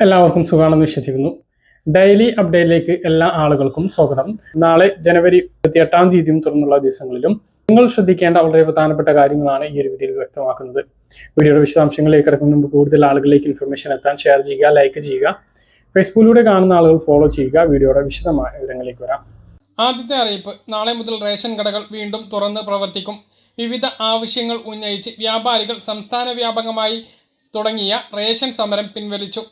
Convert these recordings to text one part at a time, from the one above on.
എല്ലാവർക്കും സുഖമാണെന്ന് വിശ്വസിക്കുന്നു. ഡെയിലി അപ്ഡേറ്റിലേക്ക് എല്ലാ ആളുകൾക്കും സ്വാഗതം. നാളെ ജനുവരി ഇരുപത്തിയെട്ടാം തീയതിയും തുടർന്നുള്ള ദിവസങ്ങളിലും നിങ്ങൾ ശ്രദ്ധിക്കേണ്ട വളരെ പ്രധാനപ്പെട്ട കാര്യങ്ങളാണ് ഈ ഒരു വീഡിയോയിൽ വ്യക്തമാക്കുന്നത്. വീഡിയോയുടെ വിശദാംശങ്ങളിലേക്ക് കിടക്കുന്ന മുമ്പ് കൂടുതൽ ആളുകളിലേക്ക് ഇൻഫർമേഷൻ എത്താൻ ഷെയർ ചെയ്യുക ലൈക്ക് ചെയ്യുക ഫേസ്ബുക്കിലൂടെ കാണുന്ന ആളുകൾ ഫോളോ ചെയ്യുക. വീഡിയോയുടെ വിശദമായ വിവരങ്ങളിലേക്ക് വരാം. ആദ്യത്തെ അറിയിപ്പ് നാളെ മുതൽ റേഷൻ കടകൾ വീണ്ടും തുറന്ന് പ്രവർത്തിക്കും. വിവിധ ആവശ്യങ്ങൾ ഉന്നയിച്ച് വ്യാപാരികൾ സംസ്ഥാന വ്യാപകമായി തുടങ്ങിയ റേഷൻ സമരം പിൻവലിച്ചു.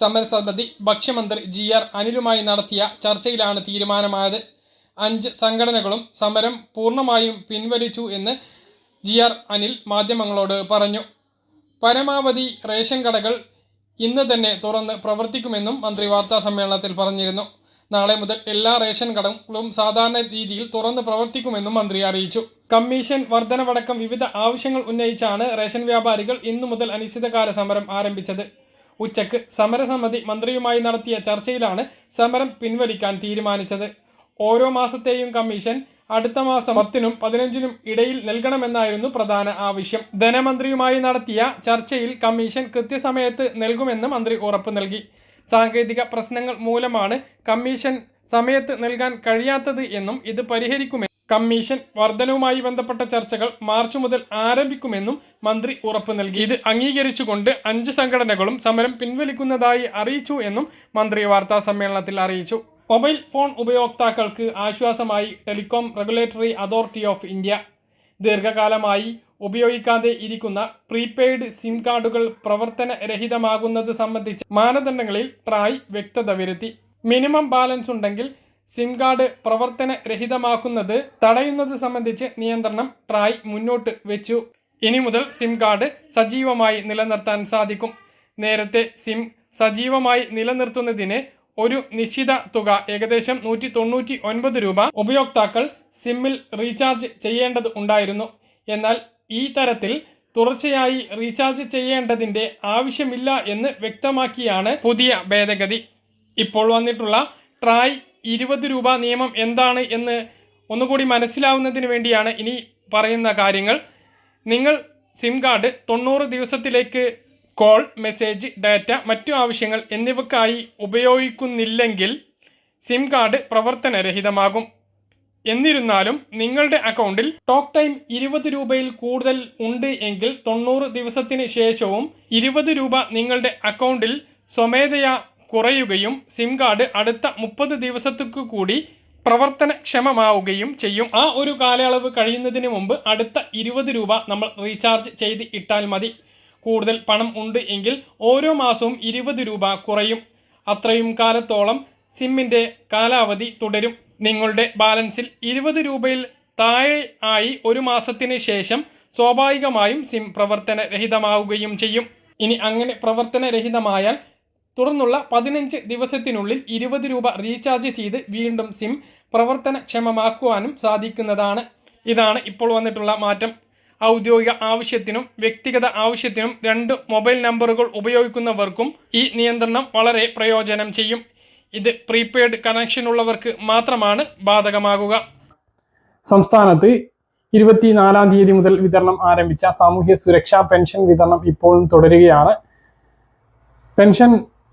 സമരസമിതി ഭക്ഷ്യമന്ത്രി ജി ആർ അനിലുമായി നടത്തിയ ചർച്ചയിലാണ് തീരുമാനമായത്. അഞ്ച് സംഘടനകളും സമരം പൂർണമായും പിൻവലിച്ചു എന്ന് ജി ആർ അനിൽ മാധ്യമങ്ങളോട് പറഞ്ഞു. പരമാവധി റേഷൻ കടകൾ ഇന്ന് തന്നെ തുറന്ന് പ്രവർത്തിക്കുമെന്നും മന്ത്രി വാർത്താ സമ്മേളനത്തിൽ പറഞ്ഞിരുന്നു. നാളെ മുതൽ എല്ലാ റേഷൻ കടകളും സാധാരണ രീതിയിൽ തുറന്ന് പ്രവർത്തിക്കുമെന്നും മന്ത്രി അറിയിച്ചു. കമ്മീഷൻ വർധനവടക്കം വിവിധ ആവശ്യങ്ങൾ ഉന്നയിച്ചാണ് റേഷൻ വ്യാപാരികൾ ഇന്നു മുതൽ അനിശ്ചിതകാല സമരം ആരംഭിച്ചത്. ഉച്ചയ്ക്ക് സമരസമിതി മന്ത്രിയുമായി നടത്തിയ ചർച്ചയിലാണ് സമരം പിൻവലിക്കാൻ തീരുമാനിച്ചത്. ഓരോ മാസത്തെയും കമ്മീഷൻ അടുത്ത മാസം പത്തിനും പതിനഞ്ചിനും ഇടയിൽ നൽകണമെന്നായിരുന്നു പ്രധാന ആവശ്യം. ധനമന്ത്രിയുമായി നടത്തിയ ചർച്ചയിൽ കമ്മീഷൻ കൃത്യസമയത്ത് നൽകുമെന്ന് മന്ത്രി ഉറപ്പു നൽകി. സാങ്കേതിക പ്രശ്നങ്ങൾ മൂലമാണ് കമ്മീഷൻ സമയത്ത് നൽകാൻ കഴിയാത്തത് എന്നും ഇത് പരിഹരിക്കുമെന്നും കമ്മീഷൻ വർധനവുമായി ബന്ധപ്പെട്ട ചർച്ചകൾ മാർച്ച് മുതൽ ആരംഭിക്കുമെന്നും മന്ത്രി ഉറപ്പു നൽകി. ഇത് അംഗീകരിച്ചുകൊണ്ട് അഞ്ച് സംഘടനകളും സമരം പിൻവലിക്കുന്നതായി അറിയിച്ചു എന്നും മന്ത്രി വാർത്താ സമ്മേളനത്തിൽ അറിയിച്ചു. മൊബൈൽ ഫോൺ ഉപയോക്താക്കൾക്ക് ആശ്വാസമായി telecom regulatory authority of India. ദീർഘകാലമായി ഉപയോഗിക്കാതെ ഇരിക്കുന്ന പ്രീപെയ്ഡ് സിം കാർഡുകൾ പ്രവർത്തനരഹിതമാകുന്നത് സംബന്ധിച്ച് മാനദണ്ഡങ്ങളിൽ ട്രായ് വ്യക്തത വരുത്തി. മിനിമം ബാലൻസ് ഉണ്ടെങ്കിൽ സിം കാർഡ് പ്രവർത്തനരഹിതമാക്കുന്നത് തടയുന്നത് സംബന്ധിച്ച് നിയന്ത്രണം ട്രായ് മുന്നോട്ട് വെച്ചു. ഇനി മുതൽ സിം കാർഡ് സജീവമായി നിലനിർത്താൻ സാധിക്കും. നേരത്തെ സിം സജീവമായി നിലനിർത്തുന്നതിന് ഒരു നിശ്ചിത തുക ഏകദേശം നൂറ്റി തൊണ്ണൂറ്റി ഒൻപത് രൂപ ഉപയോക്താക്കൾ സിമ്മിൽ റീചാർജ് ചെയ്യേണ്ടത് ഉണ്ടായിരുന്നു. എന്നാൽ ഈ തരത്തിൽ തുടർച്ചയായി റീചാർജ് ചെയ്യേണ്ടതിന്റെ ആവശ്യമില്ല എന്ന് വ്യക്തമാക്കിയാണ് പുതിയ ഭേദഗതി. ഇപ്പോൾ വന്നിട്ടുള്ള ട്രായ് ഇരുപത് രൂപ നിയമം എന്താണ് എന്ന് ഒന്നുകൂടി മനസ്സിലാവുന്നതിന് വേണ്ടിയാണ് ഇനി പറയുന്ന കാര്യങ്ങൾ. നിങ്ങൾ സിം കാർഡ് തൊണ്ണൂറ് ദിവസത്തിലേക്ക് കോൾ മെസ്സേജ് ഡാറ്റ മറ്റു ആവശ്യങ്ങൾ എന്നിവക്കായി ഉപയോഗിക്കുന്നില്ലെങ്കിൽ സിം കാർഡ് പ്രവർത്തനരഹിതമാകും. എന്നിരുന്നാലും നിങ്ങളുടെ അക്കൗണ്ടിൽ ടോക്ക് ടൈം ഇരുപത് രൂപയിൽ കൂടുതൽ ഉണ്ട് എങ്കിൽ തൊണ്ണൂറ് ദിവസത്തിന് ശേഷവും ഇരുപത് രൂപ നിങ്ങളുടെ അക്കൗണ്ടിൽ സ്വമേധയാ കുറയുകയും സിം കാർഡ് അടുത്ത മുപ്പത് ദിവസത്തേക്ക് കൂടി പ്രവർത്തനക്ഷമമാവുകയും ചെയ്യും. ആ ഒരു കാലയളവ് കഴിയുന്നതിന് മുമ്പ് അടുത്ത ഇരുപത് രൂപ നമ്മൾ റീചാർജ് ചെയ്ത് ഇട്ടാൽ മതി. കൂടുതൽ പണം ഉണ്ട് എങ്കിൽ ഓരോ മാസവും ഇരുപത് രൂപ കുറയും. അത്രയും കാലത്തോളം സിമ്മിന്റെ കാലാവധി തുടരും. നിങ്ങളുടെ ബാലൻസിൽ ഇരുപത് രൂപയിൽ താഴെ ആയി ഒരു മാസത്തിന് ശേഷം സ്വാഭാവികമായും സിം പ്രവർത്തനരഹിതമാവുകയും ചെയ്യും. ഇനി അങ്ങനെ പ്രവർത്തനരഹിതമായാൽ തുടർന്നുള്ള പതിനഞ്ച് ദിവസത്തിനുള്ളിൽ ഇരുപത് രൂപ റീചാർജ് ചെയ്ത് വീണ്ടും സിം പ്രവർത്തനക്ഷമമാക്കുവാനും സാധിക്കുന്നതാണ്. ഇതാണ് ഇപ്പോൾ വന്നിട്ടുള്ള മാറ്റം. ഔദ്യോഗിക ആവശ്യത്തിനും വ്യക്തിഗത ആവശ്യത്തിനും രണ്ട് മൊബൈൽ നമ്പറുകൾ ഉപയോഗിക്കുന്നവർക്കും ഈ നിയന്ത്രണം വളരെ പ്രയോജനം ചെയ്യും. ഇത് പ്രീപെയ്ഡ് കണക്ഷൻ ഉള്ളവർക്ക് മാത്രമാണ് ബാധകമാകുക. സംസ്ഥാനത്ത് ഇരുപത്തിനാലാം തീയതി മുതൽ വിതരണം ആരംഭിച്ച സാമൂഹ്യ സുരക്ഷാ പെൻഷൻ വിതരണം ഇപ്പോഴും തുടരുകയാണ്. പെൻഷൻ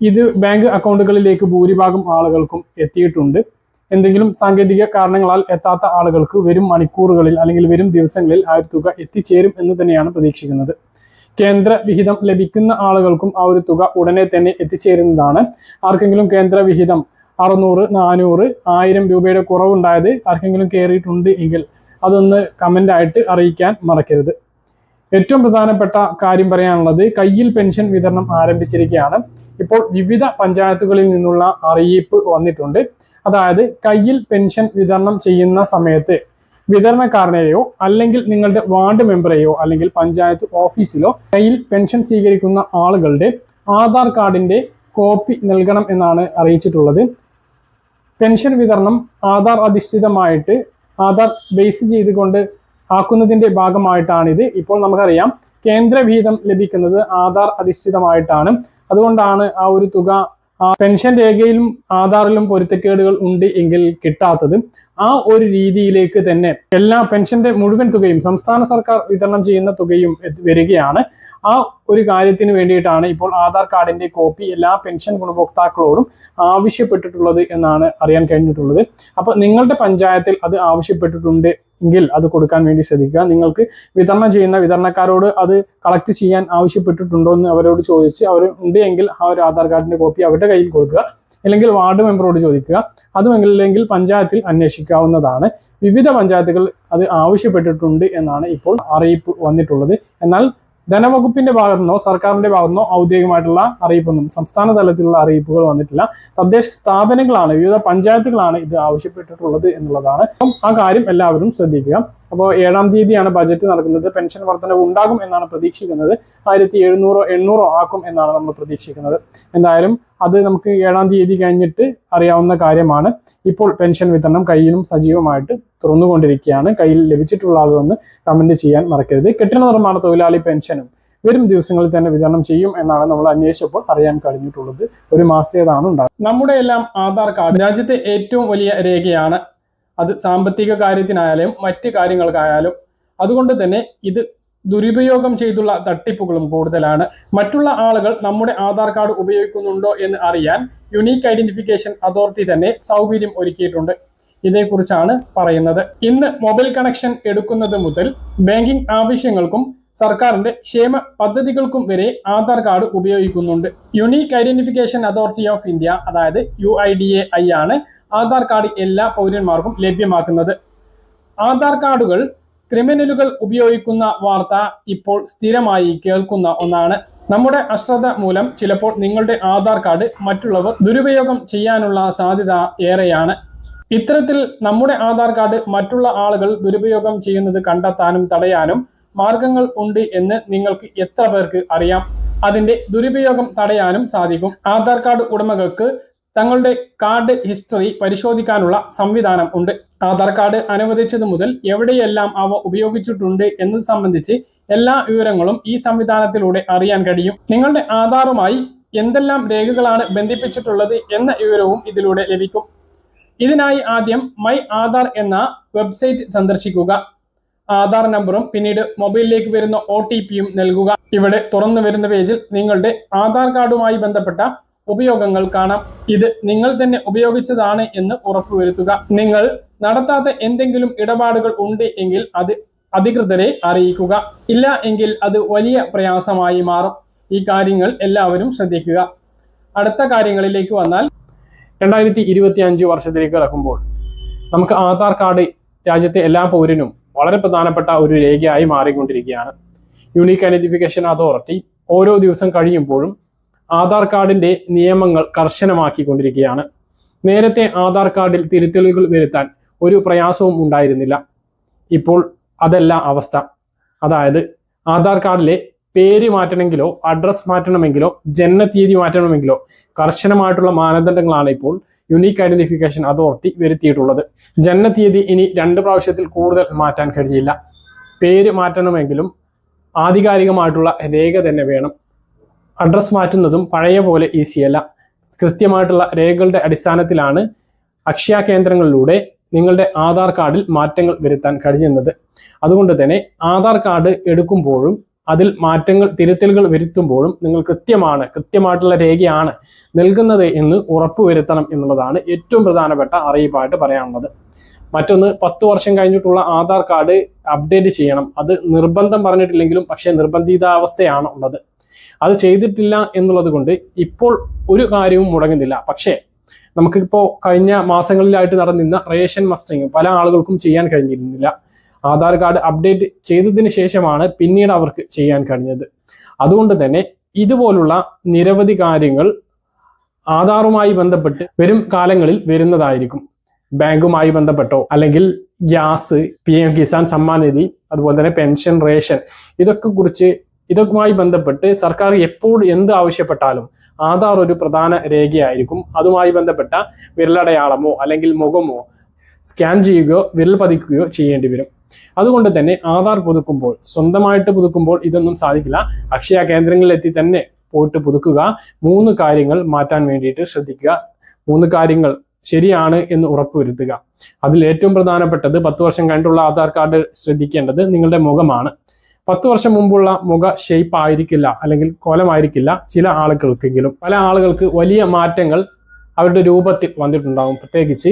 ഇത് ബാങ്ക് അക്കൗണ്ടുകളിലേക്ക് ഭൂരിഭാഗം ആളുകൾക്കും എത്തിയിട്ടുണ്ട്. എന്തെങ്കിലും സാങ്കേതിക കാരണങ്ങളാൽ എത്താത്ത ആളുകൾക്ക് വരും മണിക്കൂറുകളിൽ അല്ലെങ്കിൽ വരും ദിവസങ്ങളിൽ ആ ഒരു തുക എത്തിച്ചേരും എന്ന് തന്നെയാണ് പ്രതീക്ഷിക്കുന്നത്. കേന്ദ്ര വിഹിതം ലഭിക്കുന്ന ആളുകൾക്കും ആ ഒരു തുക ഉടനെ തന്നെ എത്തിച്ചേരുന്നതാണ്. ആർക്കെങ്കിലും കേന്ദ്ര വിഹിതം അറുന്നൂറ് നാനൂറ് ആയിരം രൂപയുടെ കുറവുണ്ടായത് ആർക്കെങ്കിലും കയറിയിട്ടുണ്ട് എങ്കിൽ അതൊന്ന് കമന്റായിട്ട് അറിയിക്കാൻ മറക്കരുത്. ഏറ്റവും പ്രധാനപ്പെട്ട കാര്യം പറയാനുള്ളത് കയ്യിൽ പെൻഷൻ വിതരണം ആരംഭിച്ചിരിക്കുകയാണ്. ഇപ്പോൾ വിവിധ പഞ്ചായത്തുകളിൽ നിന്നുള്ള അറിയിപ്പ് വന്നിട്ടുണ്ട്. അതായത് കയ്യിൽ പെൻഷൻ വിതരണം ചെയ്യുന്ന സമയത്ത് വിതരണക്കാരനെയോ അല്ലെങ്കിൽ നിങ്ങളുടെ വാർഡ് മെമ്പറെയോ അല്ലെങ്കിൽ പഞ്ചായത്ത് ഓഫീസിലോ കയ്യിൽ പെൻഷൻ സ്വീകരിക്കുന്ന ആളുകളുടെ ആധാർ കാർഡിന്റെ കോപ്പി നൽകണം എന്നാണ് അറിയിച്ചിട്ടുള്ളത്. പെൻഷൻ വിതരണം ആധാർ അധിഷ്ഠിതമായിട്ട് ആധാർ ബേസ് ചെയ്തുകൊണ്ട് ആക്കുന്നതിന്റെ ഇത് ഇപ്പോൾ നമുക്കറിയാം കേന്ദ്ര വിഹിതം ലഭിക്കുന്നത് ആധാർ അധിഷ്ഠിതമായിട്ടാണ്. അതുകൊണ്ടാണ് ആ ഒരു തുക പെൻഷൻ രേഖയിലും ആധാറിലും പൊരുത്തക്കേടുകൾ ഉണ്ട് എങ്കിൽ കിട്ടാത്തത്. ആ ഒരു രീതിയിലേക്ക് തന്നെ എല്ലാ പെൻഷന്റെ മുഴുവൻ തുകയും സംസ്ഥാന സർക്കാർ വിതരണം ചെയ്യുന്ന തുകയും വരികയാണ്. ആ ഒരു കാര്യത്തിന് വേണ്ടിയിട്ടാണ് ഇപ്പോൾ ആധാർ കാർഡിന്റെ കോപ്പി എല്ലാ പെൻഷൻ ഗുണഭോക്താക്കളോടും ആവശ്യപ്പെട്ടിട്ടുള്ളത് എന്നാണ് അറിയാൻ കഴിഞ്ഞിട്ടുള്ളത്. അപ്പോൾ നിങ്ങളുടെ പഞ്ചായത്തിൽ അത് ആവശ്യപ്പെട്ടിട്ടുണ്ട് എങ്കിൽ അത് കൊടുക്കാൻ വേണ്ടി ശ്രദ്ധിക്കുക. നിങ്ങൾക്ക് വിതരണം ചെയ്യുന്ന വിതരണക്കാരോട് അത് കളക്ട് ചെയ്യാൻ ആവശ്യപ്പെട്ടിട്ടുണ്ടോ എന്ന് അവരോട് ചോദിച്ച് അവർ ഉണ്ട് എങ്കിൽ ആ ഒരു ആധാർ കാർഡിന്റെ കോപ്പി അവരുടെ കയ്യിൽ കൊടുക്കുക. അല്ലെങ്കിൽ വാർഡ് മെമ്പറോട് ചോദിക്കുക. അതുമല്ലെങ്കിൽ പഞ്ചായത്തിൽ അന്വേഷിക്കാവുന്നതാണ്. വിവിധ പഞ്ചായത്തുകൾ അത് ആവശ്യപ്പെട്ടിട്ടുണ്ട് എന്നാണ് ഇപ്പോൾ അറിയിപ്പ് വന്നിട്ടുള്ളത്. എന്നാൽ ധനവകുപ്പിന്റെ ഭാഗത്തുനിന്നോ സർക്കാരിന്റെ ഭാഗത്തുനിന്നോ ഔദ്യോഗികമായിട്ടുള്ള അറിയിപ്പൊന്നും സംസ്ഥാന തലത്തിലുള്ള അറിയിപ്പുകൾ വന്നിട്ടില്ല. തദ്ദേശ സ്ഥാപനങ്ങളാണ് വിവിധ പഞ്ചായത്തുകളാണ് ഇത് ആവശ്യപ്പെട്ടിട്ടുള്ളത് എന്നുള്ളതാണ്. ആ കാര്യം എല്ലാവരും ശ്രദ്ധിക്കുക. അപ്പോൾ ഏഴാം തീയതിയാണ് ബജറ്റ് നടക്കുന്നത്. പെൻഷൻ വർധനവ് ഉണ്ടാകും എന്നാണ് പ്രതീക്ഷിക്കുന്നത്. ആയിരത്തി എഴുന്നൂറോ എണ്ണൂറോ ആക്കും എന്നാണ് നമ്മൾ പ്രതീക്ഷിക്കുന്നത്. എന്തായാലും അത് നമുക്ക് ഏഴാം തീയതി കഴിഞ്ഞിട്ട് അറിയാവുന്ന കാര്യമാണ്. ഇപ്പോൾ പെൻഷൻ വിതരണം കയ്യിലും സജീവമായിട്ട് തുറന്നുകൊണ്ടിരിക്കുകയാണ്. കയ്യിൽ ലഭിച്ചിട്ടുള്ള ആളുകളൊന്ന് കമന്റ് ചെയ്യാൻ മറക്കരുത്. കെട്ടിട നിർമ്മാണ തൊഴിലാളി പെൻഷനും വരും ദിവസങ്ങളിൽ തന്നെ വിതരണം ചെയ്യും എന്നാണ് നമ്മൾ അന്വേഷിച്ചപ്പോൾ അറിയാൻ കഴിഞ്ഞിട്ടുള്ളത്. ഒരു മാസത്തേതാണ് ഉണ്ടാകുന്നത്. നമ്മുടെ എല്ലാം ആധാർ കാർഡ് രാജ്യത്തെ ഏറ്റവും വലിയ രേഖയാണ് അത് സാമ്പത്തിക കാര്യത്തിനായാലും മറ്റ് കാര്യങ്ങൾക്കായാലും. അതുകൊണ്ട് തന്നെ ഇത് ദുരുപയോഗം ചെയ്തുള്ള തട്ടിപ്പുകളും കൂടുതലാണ്. മറ്റുള്ള ആളുകൾ നമ്മുടെ ആധാർ കാർഡ് ഉപയോഗിക്കുന്നുണ്ടോ എന്ന് അറിയാൻ യുണീക്ക് ഐഡന്റിഫിക്കേഷൻ അതോറിറ്റി തന്നെ സൗകര്യം ഒരുക്കിയിട്ടുണ്ട്. ഇതേക്കുറിച്ചാണ് പറയുന്നത്. ഇന്ന് മൊബൈൽ കണക്ഷൻ എടുക്കുന്നത് മുതൽ ബാങ്കിംഗ് ആവശ്യങ്ങൾക്കും സർക്കാരിന്റെ ക്ഷേമ പദ്ധതികൾക്കും വരെ ആധാർ കാർഡ് ഉപയോഗിക്കുന്നുണ്ട്. Unique identification authority of India അതായത് U I D A I ആണ് ആധാർ കാർഡ് എല്ലാ പൗരന്മാർക്കും ലഭ്യമാക്കുന്നത്. ആധാർ കാർഡുകൾ ക്രിമിനലുകൾ ഉപയോഗിക്കുന്ന വാർത്ത ഇപ്പോൾ സ്ഥിരമായി കേൾക്കുന്ന ഒന്നാണ്. നമ്മുടെ അശ്രദ്ധ മൂലം ചിലപ്പോൾ നിങ്ങളുടെ ആധാർ കാർഡ് മറ്റുള്ളവർ ദുരുപയോഗം ചെയ്യാനുള്ള സാധ്യത ഏറെയാണ്. ഇത്തരത്തിൽ നമ്മുടെ ആധാർ കാർഡ് മറ്റുള്ള ആളുകൾ ദുരുപയോഗം ചെയ്യുന്നത് കണ്ടെത്താനും തടയാനും മാർഗങ്ങൾ ഉണ്ട് എന്ന് നിങ്ങൾക്ക് എത്ര പേർക്ക് അറിയാം? അതിന്റെ ദുരുപയോഗം തടയാനും സാധിക്കും. ആധാർ കാർഡ് ഉടമകൾക്ക് തങ്ങളുടെ കാർഡ് ഹിസ്റ്ററി പരിശോധിക്കാനുള്ള സംവിധാനം ഉണ്ട്. ആധാർ കാർഡ് അനുവദിച്ചത് മുതൽ എവിടെയെല്ലാം അവ ഉപയോഗിച്ചിട്ടുണ്ട് എന്നത് സംബന്ധിച്ച് എല്ലാ വിവരങ്ങളും ഈ സംവിധാനത്തിലൂടെ അറിയാൻ കഴിയും. നിങ്ങളുടെ ആധാറുമായി എന്തെല്ലാം രേഖകളാണ് ബന്ധിപ്പിച്ചിട്ടുള്ളത് എന്ന വിവരവും ഇതിലൂടെ ലഭിക്കും. ഇതിനായി ആദ്യം മൈ ആധാർ എന്ന വെബ്സൈറ്റ് സന്ദർശിക്കുക. ആധാർ നമ്പറും പിന്നീട് മൊബൈലിലേക്ക് വരുന്ന ഒ നൽകുക. ഇവിടെ തുറന്നു വരുന്ന പേജിൽ നിങ്ങളുടെ ആധാർ കാർഡുമായി ബന്ധപ്പെട്ട ഉപയോഗങ്ങൾ കാണാം. ഇത് നിങ്ങൾ തന്നെ ഉപയോഗിച്ചതാണ് എന്ന് ഉറപ്പുവരുത്തുക. നിങ്ങൾ നടത്താത്ത എന്തെങ്കിലും ഇടപാടുകൾ ഉണ്ട് എങ്കിൽ അത് അധികൃതരെ അറിയിക്കുക. ഇല്ല എങ്കിൽ അത് വലിയ പ്രയാസമായി മാറും. ഈ കാര്യങ്ങൾ എല്ലാവരും ശ്രദ്ധിക്കുക. അടുത്ത കാര്യങ്ങളിലേക്ക് വന്നാൽ രണ്ടായിരത്തി ഇരുപത്തി അഞ്ച് വർഷത്തിലേക്ക് കടക്കുമ്പോൾ നമുക്ക് ആധാർ കാർഡ് രാജ്യത്തെ എല്ലാ പൗരനും വളരെ പ്രധാനപ്പെട്ട ഒരു രേഖയായി മാറിക്കൊണ്ടിരിക്കുകയാണ്. യൂണീക്ക് ഐഡന്റിഫിക്കേഷൻ അതോറിറ്റി ഓരോ ദിവസം കഴിയുമ്പോഴും ആധാർ കാർഡിന്റെ നിയമങ്ങൾ കർശനമാക്കിക്കൊണ്ടിരിക്കുകയാണ്. നേരത്തെ ആധാർ കാർഡിൽ തിരുത്തലുകൾ വരുത്താൻ ഒരു പ്രയാസവും ഉണ്ടായിരുന്നില്ല. ഇപ്പോൾ അതല്ല അവസ്ഥ. അതായത് ആധാർ കാർഡിലെ പേര് മാറ്റണമെങ്കിലോ അഡ്രസ് മാറ്റണമെങ്കിലോ തീയതി മാറ്റണമെങ്കിലോ കർശനമായിട്ടുള്ള മാനദണ്ഡങ്ങളാണ് ഇപ്പോൾ യുണീക്ക് ഐഡന്റിഫിക്കേഷൻ അതോറിറ്റി വരുത്തിയിട്ടുള്ളത്. തീയതി ഇനി രണ്ട് പ്രാവശ്യത്തിൽ കൂടുതൽ മാറ്റാൻ കഴിയില്ല. പേര് മാറ്റണമെങ്കിലും ആധികാരികമായിട്ടുള്ള രേഖ തന്നെ വേണം. അഡ്രസ് മാറ്റുന്നതും പഴയ പോലെ ഈസിയല്ല കൃത്യമായിട്ടുള്ള രേഖകളുടെ അടിസ്ഥാനത്തിലാണ് അക്ഷയ കേന്ദ്രങ്ങളിലൂടെ നിങ്ങളുടെ ആധാർ കാർഡിൽ മാറ്റങ്ങൾ വരുത്താൻ കഴിയുന്നത് അതുകൊണ്ട് തന്നെ ആധാർ കാർഡ് എടുക്കുമ്പോഴും അതിൽ മാറ്റങ്ങൾ തിരുത്തലുകൾ വരുത്തുമ്പോഴും നിങ്ങൾ കൃത്യമാണ് കൃത്യമായിട്ടുള്ള രേഖയാണ് നൽകുന്നത് എന്ന് ഉറപ്പുവരുത്തണം എന്നുള്ളതാണ് ഏറ്റവും പ്രധാനപ്പെട്ട അറിയിപ്പായിട്ട് പറയാനുള്ളത്. മറ്റൊന്ന് പത്ത് വർഷം കഴിഞ്ഞിട്ടുള്ള ആധാർ കാർഡ് അപ്ഡേറ്റ് ചെയ്യണം. അത് നിർബന്ധം പറഞ്ഞിട്ടില്ലെങ്കിലും പക്ഷേ നിർബന്ധിതാവസ്ഥയാണ് ഉള്ളത്. അത് ചെയ്തിട്ടില്ല എന്നുള്ളത് കൊണ്ട് ഇപ്പോൾ ഒരു കാര്യവും മുടങ്ങുന്നില്ല. പക്ഷേ നമുക്കിപ്പോൾ കഴിഞ്ഞ മാസങ്ങളിലായിട്ട് നടന്നിരുന്ന റേഷൻ മസ്റ്ററിങ് പല ആളുകൾക്കും ചെയ്യാൻ കഴിഞ്ഞിരുന്നില്ല. ആധാർ കാർഡ് അപ്ഡേറ്റ് ചെയ്തതിന് ശേഷമാണ് പിന്നീട് അവർക്ക് ചെയ്യാൻ കഴിഞ്ഞത്. അതുകൊണ്ട് തന്നെ ഇതുപോലുള്ള നിരവധി കാര്യങ്ങൾ ആധാറുമായി ബന്ധപ്പെട്ട് വരും കാലങ്ങളിൽ വരുന്നതായിരിക്കും. ബാങ്കുമായി ബന്ധപ്പെട്ടോ അല്ലെങ്കിൽ gas P M Kisan Samman Nidhi അതുപോലെ തന്നെ പെൻഷൻ റേഷൻ ഇതൊക്കെ കുറിച്ച് ഇതൊക്കെയുമായി ബന്ധപ്പെട്ട് സർക്കാർ എപ്പോൾ എന്ത് ആവശ്യപ്പെട്ടാലും ആധാർ ഒരു പ്രധാന രേഖയായിരിക്കും. അതുമായി ബന്ധപ്പെട്ട വിരലടയാളമോ അല്ലെങ്കിൽ മുഖമോ സ്കാൻ ചെയ്യുകയോ വിരൽ പതിക്കുകയോ ചെയ്യേണ്ടി വരും. അതുകൊണ്ട് തന്നെ ആധാർ പുതുക്കുമ്പോൾ സ്വന്തമായിട്ട് പുതുക്കുമ്പോൾ ഇതൊന്നും സാധിക്കില്ല. അക്ഷയ കേന്ദ്രങ്ങളിലെത്തി തന്നെ പോയിട്ട് പുതുക്കുക മൂന്ന് കാര്യങ്ങൾ മാറ്റാൻ വേണ്ടിയിട്ട് ശ്രദ്ധിക്കുക. മൂന്ന് കാര്യങ്ങൾ ശരിയാണ് എന്ന് ഉറപ്പുവരുത്തുക. അതിൽ ഏറ്റവും പ്രധാനപ്പെട്ടത് പത്ത് വർഷം കഴിഞ്ഞിട്ടുള്ള ആധാർ കാർഡ് ശ്രദ്ധിക്കേണ്ടത് നിങ്ങളുടെ മുഖമാണ്. പത്ത് വർഷം മുമ്പുള്ള മുഖ ഷേപ്പ് ആയിരിക്കില്ല അല്ലെങ്കിൽ കോലമായിരിക്കില്ല ചില ആളുകൾക്കെങ്കിലും. പല ആളുകൾക്ക് വലിയ മാറ്റങ്ങൾ അവരുടെ രൂപത്തിൽ വന്നിട്ടുണ്ടാകും പ്രത്യേകിച്ച്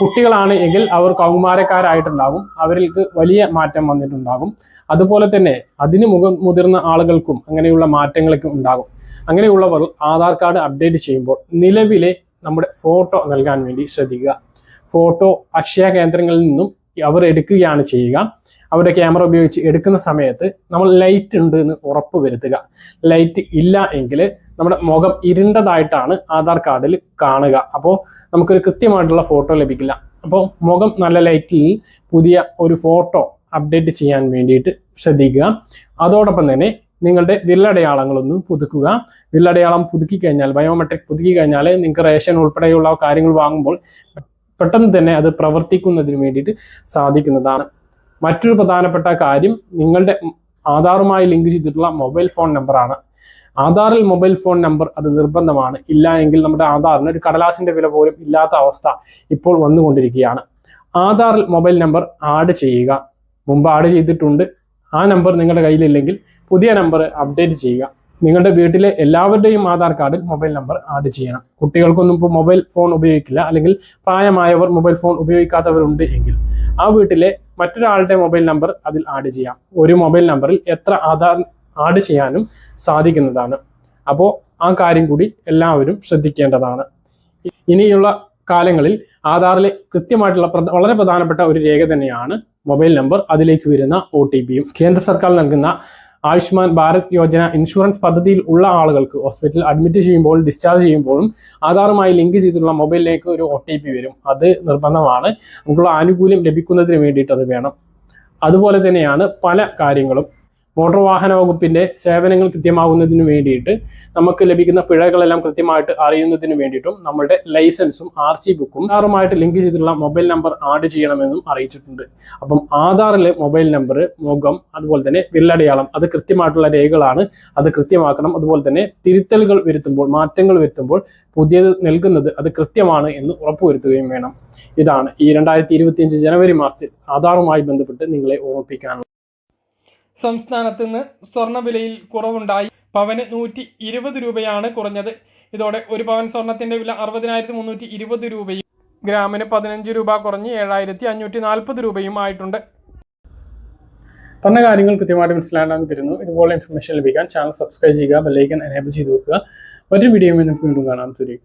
കുട്ടികളാണ് എങ്കിൽ അവർ കൗമാരക്കാരായിട്ടുണ്ടാകും അവർക്ക് വലിയ മാറ്റം വന്നിട്ടുണ്ടാകും. അതുപോലെ തന്നെ അതിന് മുഖ മുതിർന്ന ആളുകൾക്കും അങ്ങനെയുള്ള മാറ്റങ്ങളൊക്കെ ഉണ്ടാകും. അങ്ങനെയുള്ളവർ ആധാർ കാർഡ് അപ്ഡേറ്റ് ചെയ്യുമ്പോൾ നിലവിലെ നമ്മുടെ ഫോട്ടോ നൽകാൻ വേണ്ടി ശ്രദ്ധിക്കുക. ഫോട്ടോ അക്ഷയ കേന്ദ്രങ്ങളിൽ നിന്നും അവർ എടുക്കുകയാണ് ചെയ്യുക. അവരുടെ ക്യാമറ ഉപയോഗിച്ച് എടുക്കുന്ന സമയത്ത് നമ്മൾ ലൈറ്റ് ഉണ്ട് എന്ന് ഉറപ്പ് വരുത്തുക. ലൈറ്റ് ഇല്ല എങ്കിൽ നമ്മുടെ മുഖം ഇരുണ്ടതായിട്ടാണ് ആധാർ കാർഡിൽ കാണുക. അപ്പോൾ നമുക്കൊരു കൃത്യമായിട്ടുള്ള ഫോട്ടോ ലഭിക്കില്ല. അപ്പോൾ മുഖം നല്ല ലൈറ്റിൽ പുതിയ ഒരു ഫോട്ടോ അപ്ഡേറ്റ് ചെയ്യാൻ വേണ്ടിയിട്ട് ശ്രദ്ധിക്കുക. അതോടൊപ്പം തന്നെ നിങ്ങളുടെ വിരലടയാളങ്ങളൊന്നും പുതുക്കുക. വിരലടയാളം പുതുക്കി കഴിഞ്ഞാൽ ബയോമെട്രിക് പുതുക്കി കഴിഞ്ഞാൽ നിങ്ങൾക്ക് റേഷൻ ഉൾപ്പെടെയുള്ള കാര്യങ്ങൾ വാങ്ങുമ്പോൾ പെട്ടെന്ന് തന്നെ അത് പ്രവർത്തിക്കുന്നതിന് വേണ്ടിയിട്ട് സാധിക്കുന്നതാണ്. മറ്റൊരു പ്രധാനപ്പെട്ട കാര്യം നിങ്ങളുടെ ആധാറുമായി ലിങ്ക് ചെയ്തിട്ടുള്ള മൊബൈൽ ഫോൺ നമ്പറാണ്. ആധാറിൽ മൊബൈൽ ഫോൺ നമ്പർ അത് നിർബന്ധമാണ്. ഇല്ല എങ്കിൽ നമ്മുടെ ആധാറിന് ഒരു കടലാസിന്റെ വില പോലും ഇല്ലാത്ത അവസ്ഥ ഇപ്പോൾ വന്നുകൊണ്ടിരിക്കുകയാണ്. ആധാറിൽ മൊബൈൽ നമ്പർ ആഡ് ചെയ്യുക. മുമ്പ് ആഡ് ചെയ്തിട്ടുണ്ട്. ആ നമ്പർ നിങ്ങളുടെ കയ്യിലില്ലെങ്കിൽ പുതിയ നമ്പർ അപ്ഡേറ്റ് ചെയ്യുക. നിങ്ങളുടെ വീട്ടിലെ എല്ലാവരുടെയും ആധാർ കാർഡിൽ മൊബൈൽ നമ്പർ ആഡ് ചെയ്യണം. കുട്ടികൾക്കൊന്നും ഇപ്പോൾ മൊബൈൽ ഫോൺ ഉപയോഗിക്കില്ല. അല്ലെങ്കിൽ പ്രായമായവർ മൊബൈൽ ഫോൺ ഉപയോഗിക്കാത്തവരുണ്ട് എങ്കിൽ ആ വീട്ടിലെ മറ്റൊരാളുടെ മൊബൈൽ നമ്പർ അതിൽ ആഡ് ചെയ്യാം. ഒരു മൊബൈൽ നമ്പറിൽ എത്ര ആധാർ ആഡ് ചെയ്യാനും സാധിക്കുന്നതാണ്. അപ്പോൾ ആ കാര്യം കൂടി എല്ലാവരും ശ്രദ്ധിക്കേണ്ടതാണ്. ഇനിയുള്ള കാലങ്ങളിൽ ആധാറിലെ കൃത്യമായിട്ടുള്ള വളരെ പ്രധാനപ്പെട്ട ഒരു രേഖ തന്നെയാണ് മൊബൈൽ നമ്പർ. അതിലേക്ക് വരുന്ന ഒ ടി പിയും കേന്ദ്ര സർക്കാർ നൽകുന്ന ആയുഷ്മാൻ ഭാരത് യോജന ഇൻഷുറൻസ് പദ്ധതിയിൽ ഉള്ള ആളുകൾക്ക് ഹോസ്പിറ്റലിൽ അഡ്മിറ്റ് ചെയ്യുമ്പോൾ ഡിസ്ചാർജ് ചെയ്യുമ്പോഴും ആധാറുമായി ലിങ്ക് ചെയ്തിട്ടുള്ള മൊബൈലിലേക്ക് ഒരു ഒ വരും. അത് നിർബന്ധമാണ്. നമുക്കുള്ള ആനുകൂല്യം ലഭിക്കുന്നതിന് വേണ്ടിയിട്ട് അത് വേണം. അതുപോലെ തന്നെയാണ് പല കാര്യങ്ങളും. മോട്ടോർ വാഹന വകുപ്പിന്റെ സേവനങ്ങൾ കൃത്യമാകുന്നതിന് വേണ്ടിയിട്ട് നമുക്ക് ലഭിക്കുന്ന പിഴകളെല്ലാം കൃത്യമായിട്ട് അറിയുന്നതിന് വേണ്ടിയിട്ടും നമ്മുടെ ലൈസൻസും ആർ സി ബുക്കും ആധാറുമായിട്ട് ലിങ്ക് ചെയ്തിട്ടുള്ള മൊബൈൽ നമ്പർ ആഡ് ചെയ്യണമെന്നും അറിയിച്ചിട്ടുണ്ട്. അപ്പം ആധാറിലെ മൊബൈൽ നമ്പർ മുഖം അതുപോലെ തന്നെ വിരലടയാളം അത് കൃത്യമായിട്ടുള്ള രേഖകളാണ്. അത് കൃത്യമാക്കണം. അതുപോലെ തന്നെ തിരുത്തലുകൾ വരുത്തുമ്പോൾ മാറ്റങ്ങൾ വരുത്തുമ്പോൾ പുതിയത് നൽകുന്നത് അത് കൃത്യമാണ് എന്ന് ഉറപ്പുവരുത്തുകയും വേണം. ഇതാണ് ഈ രണ്ടായിരത്തി ഇരുപത്തിയഞ്ച് ജനുവരി മാസത്തിൽ ആധാറുമായി ബന്ധപ്പെട്ട് നിങ്ങളെ ഓർമ്മിപ്പിക്കാനുള്ളത്. സംസ്ഥാനത്ത് നിന്ന് സ്വർണവിലയിൽ കുറവുണ്ടായി. പവന് നൂറ്റി ഇരുപത് രൂപയാണ് കുറഞ്ഞത്. ഇതോടെ ഒരു പവൻ സ്വർണത്തിന്റെ വില അറുപതിനായിരത്തി മുന്നൂറ്റി ഇരുപത് രൂപയും ഗ്രാമിന് പതിനഞ്ച് രൂപ കുറഞ്ഞ് ഏഴായിരത്തി അഞ്ഞൂറ്റി നാൽപ്പത് രൂപയും ആയിട്ടുണ്ട്. പറഞ്ഞ കാര്യങ്ങൾ കൃത്യമായിട്ട് മനസ്സിലാക്കാൻ തരുന്നു. ഇതുപോലെ ഇൻഫർമേഷൻ ലഭിക്കാൻ ചാനൽ സബ്സ്ക്രൈബ് ചെയ്യുക ബെല്ലൈക്കൻ എനേബിൾ ചെയ്ത് വെക്കുക. ഒരു വീഡിയോ നമുക്ക് വീണ്ടും കാണാൻ തരും